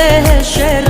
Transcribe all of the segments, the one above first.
দেশে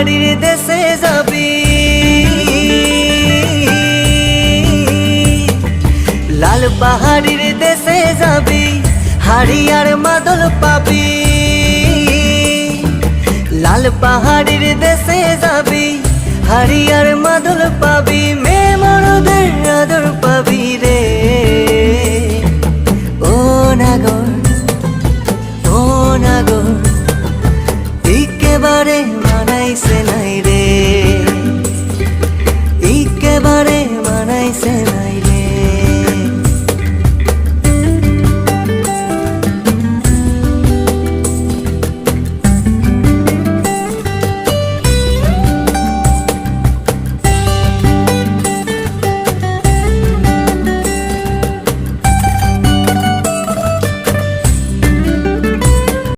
বাড়ির দেশে যাবি। লাল পাহাড়ির দেশে যাবি হারিয়ার মাদল পাবি। লাল পাহাড়ির দেশে যাবি হারিয়ার মাদল পাবি। একেবারে মানাইছে নাই রে।